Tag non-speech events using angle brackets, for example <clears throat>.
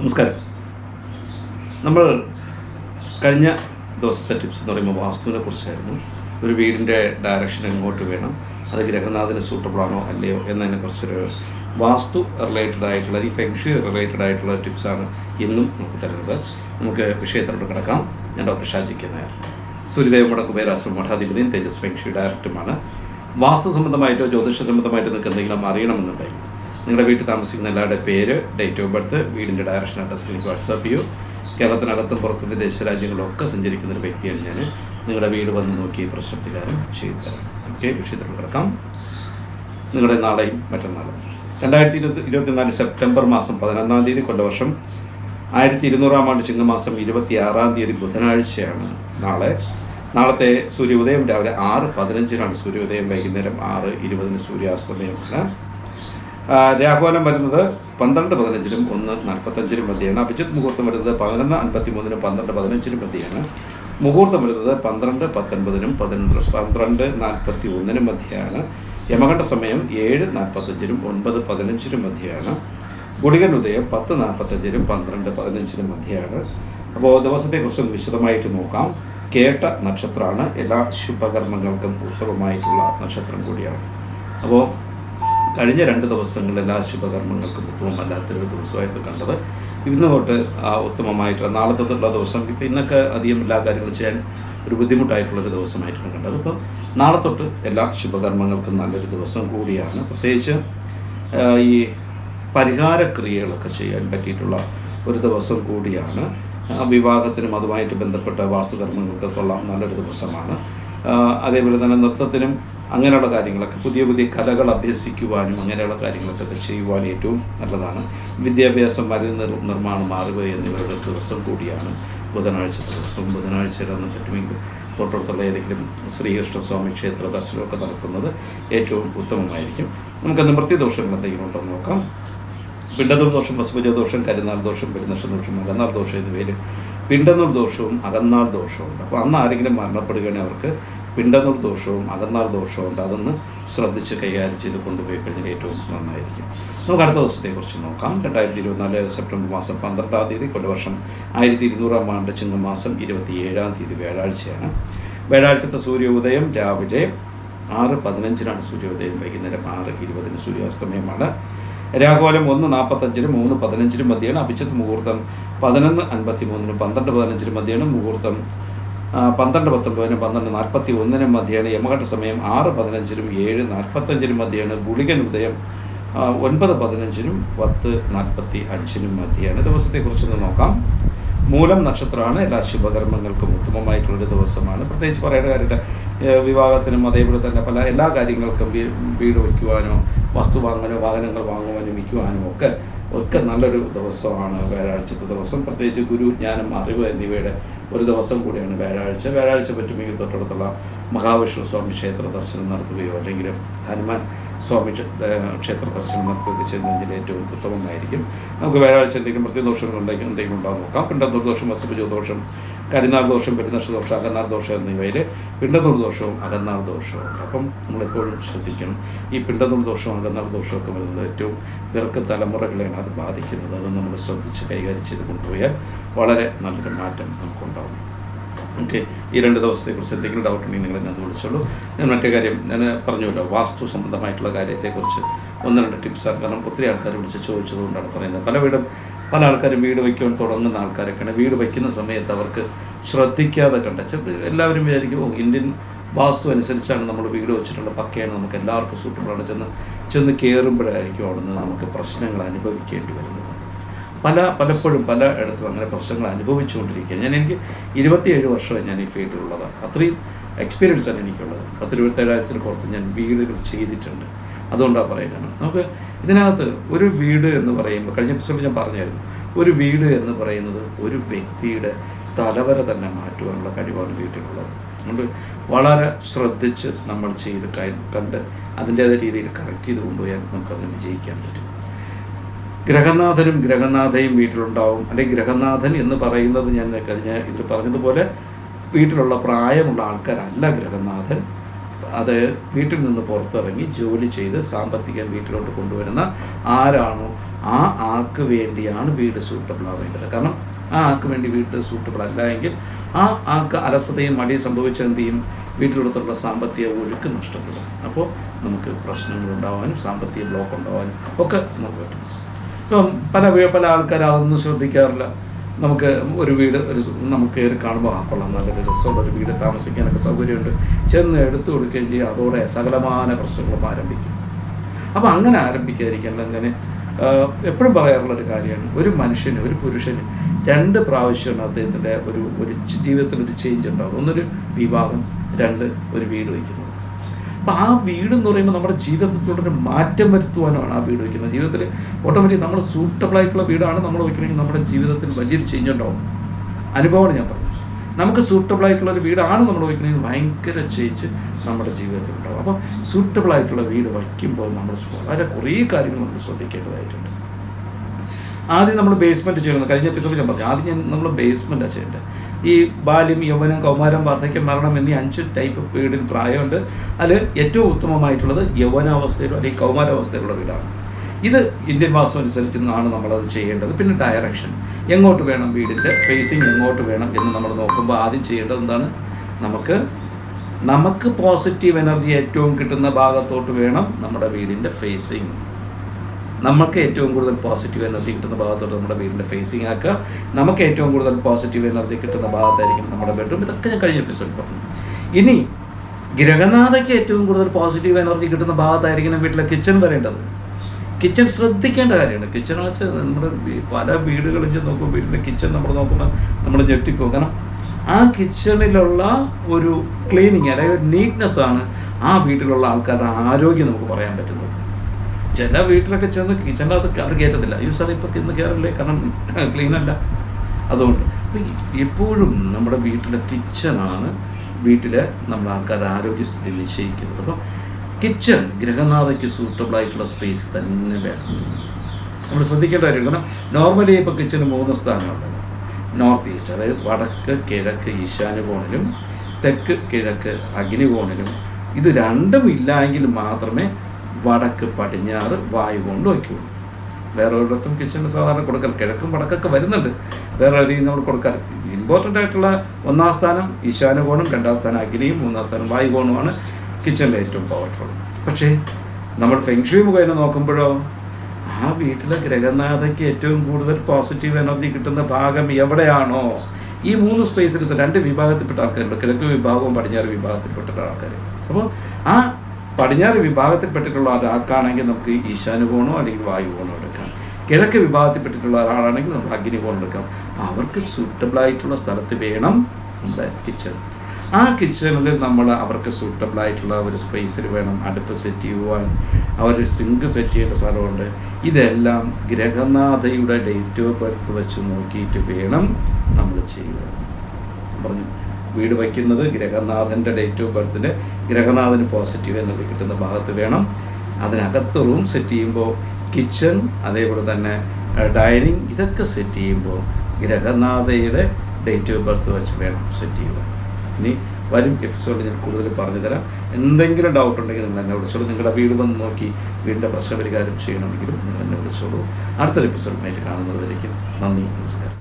നമസ്കാരം. നമ്മൾ കഴിഞ്ഞ ദിവസത്തെ ടിപ്സ് എന്ന് പറയുമ്പോൾ വാസ്തുവിനെ കുറിച്ചായിരുന്നു. ഒരു വീടിന്റെ ഡയറക്ഷൻ എങ്ങോട്ട് വേണം? അത് ഗ്രഹനാഥന് സൂട്ടബിൾ ആണോ അല്ലയോ എന്നതിനെ കുറിച്ചൊരു വാസ്തു റിലേറ്റഡ് ആയിട്ടുള്ള ഈ ഫെങ്ഷി റിലേറ്റഡ് ആയിട്ടുള്ള ടിപ്സാണ് ഇന്നും നമുക്ക് തരുന്നത്. നമുക്ക് വിഷയത്തിലോട്ട് കിടക്കാം. ഞാൻ ഡോക്ടർ ഷാജിക്ക് നായർ. സൂര്യദേവ മുടക്കുബേരാശ്രമ മഠാധിപതിയും തേജസ് ഫെങ്ഷി ഡയറക്ടറുമാണ് വാസ്തു സംബന്ധമായിട്ടോ ജ്യോതിഷ സംബന്ധമായിട്ടോ നിങ്ങൾക്ക് എന്തെങ്കിലും അറിയണമെന്നുണ്ടെങ്കിൽ നിങ്ങളുടെ വീട്ടിൽ താമസിക്കുന്ന എല്ലാവരുടെ പേര് ഡേറ്റ് ഓഫ് ബർത്ത് വീടിന്റെ ഡയറക്ഷൻ അഡ്രസ് എനിക്ക് വാട്സാപ്പ് ചെയ്യൂ. കേരളത്തിനകത്തും പുറത്തും വിദേശ രാജ്യങ്ങളിലൊക്കെ സഞ്ചരിക്കുന്ന ഒരു വ്യക്തിയാണ് ഞാൻ നിങ്ങളുടെ വീട് വന്ന് നോക്കി പ്രശ്ന പരിഹാരം ചെയ്തു തരാം ഓക്കെ വിഷയത്തിൽ കിടക്കാം. നിങ്ങളുടെ നാളെയും മറ്റന്നാളും. രണ്ടായിരത്തി ഇരുപത്തി ഇരുപത്തിനാല് സെപ്റ്റംബർ മാസം പതിനൊന്നാം തീയതി കൊല്ലവർഷം. ആയിരത്തി ഇരുന്നൂറാം ആണ്ട് ചിങ്ങമാസം ഇരുപത്തി ആറാം തീയതി ബുധനാഴ്ചയാണ് നാളെ. നാളത്തെ സൂര്യോദയം രാവിലെ ആറ് പതിനഞ്ചിനാണ് സൂര്യോദയം. വൈകുന്നേരം ആറ് ഇരുപതിന് സൂര്യാസ്തമയമാണ്. രാഹുകാലം വരുന്നത് പന്ത്രണ്ട് പതിനഞ്ചിനും ഒന്ന് നാൽപ്പത്തഞ്ചിനും മധ്യയാണ് അഭിജിത്ത് മുഹൂർത്തം വരുന്നത് പതിനൊന്ന് അൻപത്തി മൂന്നിനും പന്ത്രണ്ട് പതിനഞ്ചിനും മധ്യയാണ് മുഹൂർത്തം വരുന്നത് പന്ത്രണ്ട് പത്തൊൻപതിനും പതിനൊന്ന് പന്ത്രണ്ട് നാൽപ്പത്തി ഒന്നിനും മധ്യയാണ് യമകണ്ഠ സമയം ഏഴ് നാൽപ്പത്തഞ്ചിനും ഒൻപത് പതിനഞ്ചിനും മധ്യയാണ് ഗുളികൻ ഉദയം പത്ത് നാൽപ്പത്തഞ്ചിനും പന്ത്രണ്ട് പതിനഞ്ചിനും മധ്യയാണ് അപ്പോൾ ദിവസത്തെക്കുറിച്ച് വിശദമായിട്ട് നോക്കാം. കേട്ട നക്ഷത്രമാണ്. എല്ലാ ശുഭകർമ്മങ്ങൾക്കും ഉത്തമമായിട്ടുള്ള നക്ഷത്രം കൂടിയാണ്. അപ്പോൾ കഴിഞ്ഞ രണ്ട് ദിവസങ്ങളിൽ എല്ലാ ശുഭകർമ്മങ്ങൾക്കും ഉത്തമമല്ലാത്തൊരു ദിവസമായിട്ട് കണ്ടത്. ഇന്ന് തൊട്ട് ഉത്തമമായിട്ടുള്ള നാളെ തൊട്ടുള്ള ദിവസം ഇപ്പം ഇന്നൊക്കെ അധികം എല്ലാ കാര്യങ്ങളും ചെയ്യാൻ ഒരു ബുദ്ധിമുട്ടായിട്ടുള്ളൊരു ദിവസമായിട്ടാണ് കണ്ടത്. അപ്പോൾ നാളെ തൊട്ട് എല്ലാ ശുഭകർമ്മങ്ങൾക്കും നല്ലൊരു ദിവസം കൂടിയാണ്. പ്രത്യേകിച്ച് ഈ പരിഹാരക്രിയകളൊക്കെ ചെയ്യാൻ പറ്റിയിട്ടുള്ള ഒരു ദിവസം കൂടിയാണ്. വിവാഹത്തിനും അതുമായിട്ട് ബന്ധപ്പെട്ട വാസ്തുകർമ്മങ്ങൾക്കൊക്കെ ഉള്ള നല്ലൊരു ദിവസമാണ്. അതേപോലെ തന്നെ നൃത്തത്തിനും അങ്ങനെയുള്ള കാര്യങ്ങളൊക്കെ പുതിയ പുതിയ കലകൾ അഭ്യസിക്കുവാനും അങ്ങനെയുള്ള കാര്യങ്ങളൊക്കെ ചെയ്യുവാനും ഏറ്റവും നല്ലതാണ്. വിദ്യാഭ്യാസം മരുന്ന് നിർ- നിർമ്മാണം മാറുക എന്നിവയുടെ ദിവസം കൂടിയാണ് ബുധനാഴ്ച ദിവസം. ബുധനാഴ്ച ഇടാൻ പറ്റുമെങ്കിൽ തൊട്ടടുത്തുള്ള ഏതെങ്കിലും ശ്രീകൃഷ്ണസ്വാമി ക്ഷേത്ര ദർശനമൊക്കെ നടത്തുന്നത് ഏറ്റവും ഉത്തമമായിരിക്കും. നമുക്ക് നിവൃത്തിദോഷങ്ങൾ എന്തെങ്കിലും ഉണ്ടോ നോക്കാം. പിണ്ടന്നൂർ ദോഷം വസുഭജ ദോഷം കരുനാൾ ദോഷം പെരുന്നക്ഷ ദോഷം അകന്നാൾ ദോഷം എന്നിവയിൽ പിണ്ടന്നൂർ ദോഷവും അകന്നാൾ ദോഷവും ഉണ്ട്. അപ്പോൾ അന്ന് ആരെങ്കിലും മരണപ്പെടുകയാണെങ്കിൽ അവർക്ക് പിണ്ടന്നൂർ ദോഷവും അകന്നാൽ ദോഷവും ഉണ്ട്. അതൊന്ന് ശ്രദ്ധിച്ച് കൈകാര്യം ചെയ്ത് കൊണ്ടുപോയി കഴിഞ്ഞാൽ ഏറ്റവും നന്നായിരിക്കും. നമുക്ക് അടുത്ത ദിവസത്തെക്കുറിച്ച് നോക്കാം. രണ്ടായിരത്തി ഇരുപത്തിനാല് സെപ്റ്റംബർ മാസം പന്ത്രണ്ടാം തീയതി കൊല്ലവർഷം ആയിരത്തി ഇരുന്നൂറാം ആണ്ട് ചിങ്ങമാസം ഇരുപത്തി ഏഴാം തീയതി വ്യാഴാഴ്ചയാണ്. വ്യാഴാഴ്ചത്തെ സൂര്യോദയം രാവിലെ ആറ് പതിനഞ്ചിനാണ് സൂര്യോദയം. വൈകുന്നേരം ആറ് ഇരുപതിന് സൂര്യാസ്തമയമാണ്. രാഘോലം ഒന്ന് നാൽപ്പത്തഞ്ചിനും മൂന്ന് പതിനഞ്ചിനും മധ്യയാണ്. അഭിജിത്ത് മുഹൂർത്തം പതിനൊന്ന് അൻപത്തി മൂന്നിനും പന്ത്രണ്ട് പതിനഞ്ചിനും മധ്യയാണ്. മുഹൂർത്തം പന്ത്രണ്ട് പത്തൊമ്പതിനും പന്ത്രണ്ട് നാൽപ്പത്തി ഒന്നിനും മധ്യയാണ് യമഘട്ട സമയം ആറ് പതിനഞ്ചിനും ഏഴ് നാൽപ്പത്തഞ്ചിനും മധ്യയാണ് ഗുളികൻ ഉദയം ഒൻപത് പതിനഞ്ചിനും പത്ത് നാൽപ്പത്തി അഞ്ചിനും മധ്യയാണ് ദിവസത്തെക്കുറിച്ചൊന്ന് നോക്കാം. മൂലം നക്ഷത്രമാണ് എല്ലാ ശുഭകർമ്മങ്ങൾക്കും ഉത്തമമായിട്ടുള്ളൊരു ദിവസമാണ്. പ്രത്യേകിച്ച് പറയേണ്ട കാര്യമില്ല. വിവാഹത്തിനും അതേപോലെ തന്നെ പല എല്ലാ കാര്യങ്ങൾക്കും വീട് വയ്ക്കുവാനോ വസ്തു വാങ്ങാനോ വാഹനങ്ങൾ വാങ്ങുവാനും വിൽക്കുവാനും ഒക്കെ ഒക്കെ നല്ലൊരു ദിവസമാണ് വ്യാഴാഴ്ചത്തെ ദിവസം. പ്രത്യേകിച്ച് ഗുരു ജ്ഞാനം അറിവ് എന്നിവയുടെ ഒരു ദിവസം കൂടിയാണ് വ്യാഴാഴ്ച. വ്യാഴാഴ്ച പറ്റുമെങ്കിൽ തൊട്ടടുത്തുള്ള മഹാവിഷ്ണു സ്വാമി ക്ഷേത്ര ദർശനം നടത്തുകയോ അല്ലെങ്കിൽ ഹനുമാൻ സ്വാമി ക്ഷേത്ര ദർശനം നടത്തുകയൊക്കെ ചെയ്യുന്നതിൽ ഏറ്റവും ഉത്തമമായിരിക്കും. നമുക്ക് വ്യാഴാഴ്ച എന്തെങ്കിലും പ്രത്യേക ദോഷങ്ങളുണ്ടെങ്കിൽ എന്തെങ്കിലും ഉണ്ടാകും നോക്കാം. പിന്നെ ദോഷം വസുഭുജ ദോഷം കരിനാൾ ദോഷം പെരുന്നക്ഷ ദോഷം അകന്നാർ ദോഷം എന്നിവയിൽ പിണ്ടനൂർ ദോഷവും അകന്നാർ ദോഷവും അപ്പം നമ്മളെപ്പോഴും ശ്രദ്ധിക്കണം. ഈ പിണ്ടനൂർ ദോഷവും അകന്നാർ ദോഷവും ഒക്കെ വരുന്നത് ഏറ്റവും ഇവർക്ക് തലമുറകളെയാണ് അത് ബാധിക്കുന്നത്. അത് നമ്മൾ ശ്രദ്ധിച്ച് കൈകാര്യം ചെയ്ത് കൊണ്ടുപോയാൽ വളരെ നല്ലൊരു മാറ്റം നമുക്കുണ്ടാവും. ഓക്കെ. ഈ രണ്ട് ദിവസത്തെക്കുറിച്ച് എന്തെങ്കിലും ഡൗട്ട് ഉണ്ടെങ്കിൽ നിങ്ങൾ എന്നെ വിളിച്ചോളൂ. ഞാൻ മറ്റേ കാര്യം ഞാൻ പറഞ്ഞുവല്ലോ വാസ്തു സംബന്ധമായിട്ടുള്ള കാര്യത്തെക്കുറിച്ച് ഒന്ന് രണ്ട് ടിപ്സാണ് കാരണം ഒത്തിരി ആൾക്കാർ വിളിച്ച് ചോദിച്ചതുകൊണ്ടാണ് പറയുന്നത്. പല വീടും പല ആൾക്കാരും വീട് വയ്ക്കുവാൻ തുടങ്ങുന്ന ആൾക്കാരൊക്കെയാണ് വീട് വയ്ക്കുന്ന സമയത്ത് അവർക്ക് ശ്രദ്ധിക്കാതെ കണ്ട എല്ലാവരും വിചാരിക്കും ഓ ഇന്ത്യൻ വാസ്തു അനുസരിച്ചാണ് നമ്മൾ വീട് വെച്ചിട്ടുള്ള പക്കയാണ് നമുക്ക് എല്ലാവർക്കും സൂട്ടബിളാണ് ചെന്ന് ചെന്ന് കയറുമ്പോഴായിരിക്കും അവിടുന്ന് നമുക്ക് പ്രശ്നങ്ങൾ അനുഭവിക്കേണ്ടി വരുന്നത്. പല പലപ്പോഴും പല ഇടത്തും അങ്ങനെ പ്രശ്നങ്ങൾ അനുഭവിച്ചുകൊണ്ടിരിക്കുകയാണ്. ഞാൻ എനിക്ക് ഇരുപത്തിയേഴ് വർഷമായി ഞാൻ ഈ ഫീൽഡിലുള്ളതാണ് അത്രയും എക്സ്പീരിയൻസ് ആണ് എനിക്കുള്ളത്. പത്ത് ഇരുപത്തേഴായിരത്തിന് പുറത്ത് ഞാൻ വീടുകൾ ചെയ്തിട്ടുണ്ട്. അതുകൊണ്ടാണ് പറയുന്നത് നമുക്ക് ഇതിനകത്ത് ഒരു വീട് എന്ന് പറയുമ്പോൾ കഴിഞ്ഞ എപ്പിസോഡിൽ ഞാൻ പറഞ്ഞായിരുന്നു. ഒരു വീട് എന്ന് പറയുന്നത് ഒരു വ്യക്തിയുടെ തലവരെ തന്നെ മാറ്റുവാനുള്ള കഴിവാണ് വീട്ടിലുള്ളത്. അതുകൊണ്ട് വളരെ ശ്രദ്ധിച്ച് നമ്മൾ ചെയ്ത് കണ്ട് അതിന്റേതായ രീതിയിൽ കറക്റ്റ് ചെയ്ത് കൊണ്ടുപോയാൽ നമുക്കതിന് വിജയിക്കാൻ പറ്റും. ഗ്രഹനാഥനും ഗ്രഹനാഥയും വീട്ടിലുണ്ടാവും. അല്ലെങ്കിൽ ഗ്രഹനാഥൻ എന്ന് പറയുന്നത് ഞാൻ കഴിഞ്ഞ ഇതിൽ പറഞ്ഞതുപോലെ വീട്ടിലുള്ള പ്രായമുള്ള ആൾക്കാരല്ല ഗ്രഹനാഥൻ. അത് വീട്ടിൽ നിന്ന് പുറത്തിറങ്ങി ജോലി ചെയ്ത് സാമ്പത്തികം വീട്ടിലോട്ട് കൊണ്ടുവരുന്ന ആരാണോ ആ ആൾക്ക് വേണ്ടിയാണ് വീട് സൂട്ടബിൾ ആവേണ്ടത്. കാരണം ആ ആൾക്ക് വേണ്ടി വീട് സൂട്ടബിൾ അല്ല എങ്കിൽ ആ ആൾക്ക് അലസതയും മടിയും സംഭവിച്ച എന്ത് ചെയ്യും? സാമ്പത്തിക ഒഴുക്ക് നഷ്ടപ്പെടും. അപ്പോൾ നമുക്ക് പ്രശ്നങ്ങളുണ്ടാവാനും സാമ്പത്തിക ബ്ലോക്ക് ഉണ്ടാവാനും ഒക്കെ നമുക്ക് പറ്റും. ഇപ്പം പല പല ആൾക്കാർ അതൊന്നും ശ്രദ്ധിക്കാറില്ല. നമുക്ക് ഒരു വീട് ഒരു നമുക്ക് കയറി കാണുമ്പോൾ ആ കൊള്ളാം നല്ലൊരു രസമുള്ള ഒരു വീട് താമസിക്കാനൊക്കെ സൗകര്യമുണ്ട്. ചെന്ന് എടുത്തു കൊടുക്കുകയും ചെയ്യും. അതോടെ സകലമാന പ്രശ്നങ്ങളും ആരംഭിക്കും. അപ്പോൾ അങ്ങനെ ആരംഭിക്കാതിരിക്കാൻ അങ്ങനെ എപ്പോഴും പറയാറുള്ള ഒരു കാര്യമാണ്. ഒരു മനുഷ്യന് ഒരു പുരുഷന് രണ്ട് പ്രാവശ്യമാണ് അദ്ദേഹത്തിന്റെ ഒരു ഒരു ജീവിതത്തിലൊരു ചേഞ്ച് ഉണ്ടാകും ഒന്നൊരു വിവാഹം രണ്ട് ഒരു വീട് വയ്ക്കുന്നത്. അപ്പോൾ ആ വീട് എന്ന് പറയുമ്പോൾ നമ്മുടെ ജീവിതത്തിലൂടെ മാറ്റം വരുത്തുവാനാണ് ആ വീട് വയ്ക്കുന്നത്. ജീവിതത്തിൽ ഓട്ടോമാറ്റിക് നമ്മൾ സൂട്ടബിൾ ആയിട്ടുള്ള വീടാണ് നമ്മൾ വയ്ക്കണമെങ്കിൽ നമ്മുടെ ജീവിതത്തിൽ വലിയൊരു ചേഞ്ച് ഉണ്ടാവും. അനുഭവമാണ് ഞാൻ പറഞ്ഞത്. നമുക്ക് സൂട്ടബിൾ ആയിട്ടുള്ള ഒരു വീടാണ് നമ്മൾ വയ്ക്കണമെങ്കിൽ ഭയങ്കര ചേഞ്ച് നമ്മുടെ ജീവിതത്തിൽ ഉണ്ടാവും. അപ്പോൾ സൂട്ടബിൾ ആയിട്ടുള്ള വീട് വയ്ക്കുമ്പോൾ നമ്മൾ വളരെ കുറേ കാര്യങ്ങൾ നമ്മൾ ശ്രദ്ധിക്കേണ്ടതായിട്ടുണ്ട്. ആദ്യം നമ്മൾ ബേസ്മെന്റ് ചെയ്യുന്നത് കഴിഞ്ഞ എപ്പിസോഡിൽ ഞാൻ പറഞ്ഞു. ആദ്യം ഞാൻ നമ്മൾ ബേസ്മെന്റാണ് ചെയ്യേണ്ടത്. ഈ ബാല്യം യൗവനം കൗമാരം വാർദ്ധക്യം മരണം എന്നീ അഞ്ച് ടൈപ്പ് വീടിന് പ്രായമുണ്ട്. അതിൽ ഏറ്റവും ഉത്തമമായിട്ടുള്ളത് യൗവനാവസ്ഥയിലോ അല്ലെങ്കിൽ കൗമാരാവസ്ഥയിലുള്ള വീടാണ്. ഇത് ഇന്ത്യൻ വാസ്തു അനുസരിച്ച് നിന്നാണ് നമ്മളത് ചെയ്യേണ്ടത്. പിന്നെ ഡയറക്ഷൻ എങ്ങോട്ട് വേണം വീടിന്റെ ഫേസിങ് എങ്ങോട്ട് വേണം എന്ന് നമ്മൾ നോക്കുമ്പോൾ ആദ്യം ചെയ്യേണ്ടത് എന്താണ്? നമുക്ക് നമുക്ക് പോസിറ്റീവ് എനർജി ഏറ്റവും കിട്ടുന്ന ഭാഗത്തോട്ട് വേണം നമ്മുടെ വീടിന്റെ ഫേസിങ് നമുക്ക് ഏറ്റവും കൂടുതൽ പോസിറ്റീവ് എനർജി കിട്ടുന്ന ഭാഗത്തോട്ട് നമ്മുടെ വീടിന്റെ ഫേസിങ് ആക്കുക. നമുക്ക് ഏറ്റവും കൂടുതൽ പോസിറ്റീവ് എനർജി കിട്ടുന്ന ഭാഗത്തായിരിക്കും നമ്മുടെ ബെഡ്റൂം ഇതൊക്കെ ഞാൻ കഴിഞ്ഞ എപ്പിസോഡിൽ പറഞ്ഞു. ഇനി ഗ്രഹനാഥയ്ക്ക് ഏറ്റവും കൂടുതൽ പോസിറ്റീവ് എനർജി കിട്ടുന്ന ഭാഗത്തായിരിക്കണം വീട്ടിലെ കിച്ചൺ വരേണ്ടത്. കിച്ചൺ ശ്രദ്ധിക്കേണ്ട കാര്യമാണ്. കിച്ചൺ വെച്ചാൽ നമ്മുടെ പല വീടുകളിൽ ചെന്ന് നോക്കുമ്പോൾ വീടിന്റെ കിച്ചൺ നമ്മൾ നോക്കുമ്പോൾ നമ്മൾ ഞെട്ടിപ്പോകും. കാരണം ആ കിച്ചണിലുള്ള ഒരു ക്ലീനിങ് അല്ലെങ്കിൽ ഒരു നീറ്റ്നെസ് ആണ് ആ വീട്ടിലുള്ള ആൾക്കാരുടെ ആരോഗ്യം നമുക്ക് പറയാൻ പറ്റുന്നത്. ചില വീട്ടിലൊക്കെ ചെന്ന് കിച്ചണിന്റെ അകത്ത് അവർ കയറ്റത്തില്ല. അയ്യോ സാറേ ഇപ്പം ഇന്ന് കയറില്ലേ? കാരണം <clears throat> ക്ലീൻ അല്ല അതുകൊണ്ട് എപ്പോഴും നമ്മുടെ വീട്ടിലെ കിച്ചണാണ് വീട്ടിലെ നമ്മുടെ ആൾക്കാരുടെ ആരോഗ്യസ്ഥിതി നിശ്ചയിക്കുന്നത്. അപ്പം കിച്ചൺ ഗൃഹനാഥയ്ക്ക് സൂട്ടബിൾ ആയിട്ടുള്ള സ്പേസ് തന്നെ വേണം. നമ്മൾ ശ്രദ്ധിക്കേണ്ട കാര്യം കാരണം നോർമലി ഇപ്പോൾ കിച്ചന് മൂന്ന് സ്ഥാനങ്ങളുണ്ട് നോർത്ത് ഈസ്റ്റ് അതായത് വടക്ക് കിഴക്ക് ഈശാനുകോണിലും തെക്ക് കിഴക്ക് അഗ്നികോണിലും ഇത് രണ്ടും ഇല്ലെങ്കിൽ മാത്രമേ വടക്ക് പടിഞ്ഞാറ് വായു കൊണ്ട് വയ്ക്കുള്ളൂ വേറെ ഒരിടത്തും കിച്ചണ് സാധാരണ കൊടുക്കൽ കിഴക്കും വടക്കൊക്കെ വരുന്നുണ്ട്. വേറെ അധികം നമ്മൾ കൊടുക്കാറ് ഇമ്പോർട്ടന്റ് ആയിട്ടുള്ള ഒന്നാം സ്ഥാനം ഈശാനുകോണും രണ്ടാം സ്ഥാനം അഗ്നിയും മൂന്നാം സ്ഥാനം വായുകോണുമാണ് കിച്ചണിലെ ഏറ്റവും പവർഫുൾ പക്ഷേ നമ്മൾ ഫെങ്ഷുയി മുഖേന നോക്കുമ്പോഴോ ആ വീട്ടിലെ ഗ്രഹനാഥയ്ക്ക് ഏറ്റവും കൂടുതൽ പോസിറ്റീവ് എനർജി കിട്ടുന്ന ഭാഗം എവിടെയാണോ? ഈ മൂന്ന് സ്പേസിൽ രണ്ട് വിഭാഗത്തിൽപ്പെട്ട ആൾക്കാരുണ്ട്. കിഴക്ക് വിഭാഗവും പടിഞ്ഞാറ് വിഭാഗത്തിൽപ്പെട്ട ആൾക്കാർ അപ്പോൾ ആ പടിഞ്ഞാറ് വിഭാഗത്തിൽപ്പെട്ടിട്ടുള്ള ഒരാൾക്കാണെങ്കിൽ നമുക്ക് ഈശാനുകോണോ അല്ലെങ്കിൽ വായുകോണോ എടുക്കാം. കിഴക്ക് വിഭാഗത്തിൽപ്പെട്ടിട്ടുള്ള ഒരാളാണെങ്കിൽ നമുക്ക് അഗ്നികോണം എടുക്കാം. അപ്പം അവർക്ക് സൂട്ടബിളായിട്ടുള്ള സ്ഥലത്ത് വേണം നമ്മുടെ കിച്ചൺ ആ കിച്ചണിൽ നമ്മൾ അവർക്ക് സൂട്ടബിൾ ആയിട്ടുള്ള ഒരു സ്പേസിൽ വേണം. അടുപ്പ് സെറ്റ് ചെയ്യുവാൻ. അവർ സിങ്ക് സെറ്റ് ചെയ്യേണ്ട സ്ഥലമുണ്ട്. ഇതെല്ലാം ഗ്രഹനാഥയുടെ ഡേറ്റ് ഓഫ് ബർത്ത് വെച്ച് നോക്കിയിട്ട് വേണം നമ്മൾ ചെയ്യുക പറഞ്ഞു. വീട് വയ്ക്കുന്നത് ഗ്രഹനാഥന്റെ ഡേറ്റ് ഓഫ് ബർത്തിന് ഗ്രഹനാഥന് പോസിറ്റീവ് എന്നത് കിട്ടുന്ന ഭാഗത്ത് വേണം. അതിനകത്ത് റൂം സെറ്റ് ചെയ്യുമ്പോൾ കിച്ചൺ അതേപോലെ തന്നെ ഡൈനിങ് ഇതൊക്കെ സെറ്റ് ചെയ്യുമ്പോൾ ഗ്രഹനാഥയുടെ ഡേറ്റ് ഓഫ് ബർത്ത് വെച്ച് വേണം സെറ്റ് ചെയ്യുക ഇനി വരും എപ്പിസോഡിൽ ഞാൻ കൂടുതൽ പറഞ്ഞു തരാം എന്തെങ്കിലും ഡൗട്ട് ഉണ്ടെങ്കിൽ നിങ്ങൾ എന്നെ വിളിച്ചോളൂ. നിങ്ങളുടെ വീട് വന്ന് നോക്കി വീടിന്റെ പ്രശ്നപരിഹാരം ചെയ്യണമെങ്കിലും നിങ്ങൾ എന്നെ വിളിച്ചോളൂ. അടുത്തൊരു എപ്പിസോഡുമായിട്ട് കാണുന്നതായിരിക്കും നന്ദി നമസ്കാരം.